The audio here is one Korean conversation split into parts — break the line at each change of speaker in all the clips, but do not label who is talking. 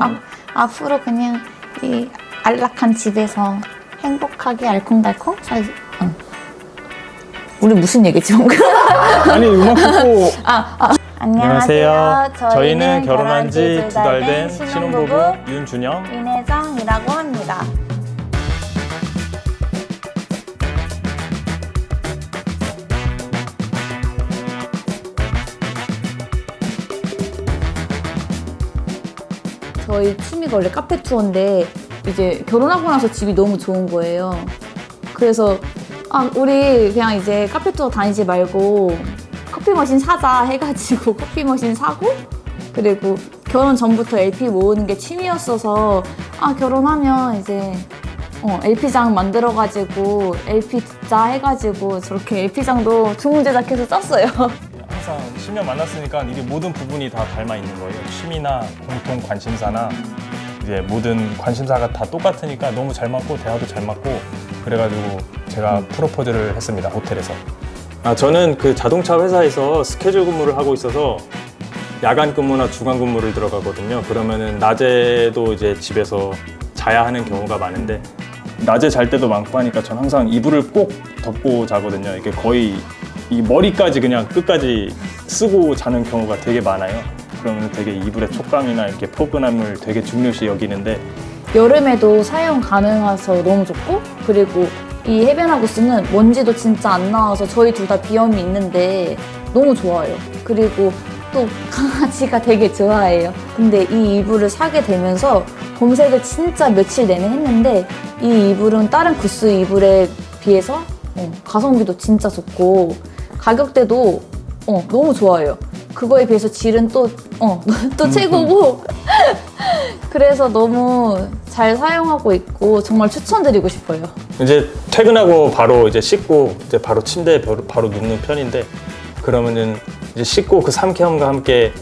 앞, 앞으로 그냥 이 안락한 집에서 행복하게 알콩달콩 살. 응. 우리 무슨 얘기지 방금?
아니 음악 듣고
안녕하세요.
저희는 결혼한 지 두 달 된
신혼부부
신혼부부 윤준영.
윤혜정이라고 합니다. 저희 취미가 원래 카페 투어인데 이제 결혼하고 나서 집이 너무 좋은 거예요. 그래서 아 우리 그냥 이제 카페 투어 다니지 말고 커피 머신 사자 해가지고 커피 머신 사고 그리고 결혼 전부터 LP 모으는 게 취미였어서 아 결혼하면 이제 어, LP장 만들어가지고 LP 듣자 해가지고 저렇게 LP장도 주문 제작해서 썼어요.
항상 10년 만났으니까 이게 모든 부분이 다 닮아 있는 거예요. 취미나 공통 관심사나 이제 모든 관심사가 다 똑같으니까 너무 잘 맞고 대화도 잘 맞고 그래가지고 제가 프로포즈를 했습니다 호텔에서. 아 저는 그 자동차 회사에서 스케줄 근무를 하고 있어서 야간 근무나 주간 근무를 들어가거든요. 그러면은 낮에도 이제 집에서 자야 하는 경우가 많은데 낮에 잘 때도 많고 하니까 전 항상 이불을 꼭 덮고 자거든요. 이게 거의 이 머리까지 그냥 끝까지 쓰고 자는 경우가 되게 많아요. 그러면 되게 이불의 촉감이나 이렇게 포근함을 되게 중요시 여기는데
여름에도 사용 가능해서 너무 좋고 그리고 이 해변하우스는 먼지도 진짜 안 나와서 저희 둘 다 비염이 있는데 너무 좋아요. 그리고 또 강아지가 되게 좋아해요. 근데 이 이불을 사게 되면서 검색을 진짜 며칠 내내 했는데 이 이불은 다른 구스 이불에 비해서 어, 가성비도 진짜 좋고 가격대도 어, 너무 좋아요. 그거에 비해서 질은 또, 어, 또 최고고 그래서 너무 잘 사용하고 있고 정말 추천드리고 싶어요.
이제 퇴근하고 바로 이제 씻고 이제 바로 침대에 바로, 바로 눕는 편인데 그러면은 이제 씻고 그 상쾌함과 함께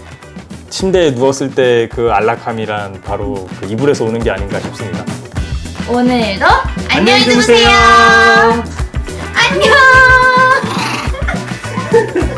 침대에 누웠을 때 그 안락함이란 바로 그 이불에서 오는 게 아닌가 싶습니다.
오늘도
안녕히 주무세요.
안녕. Ha ha ha!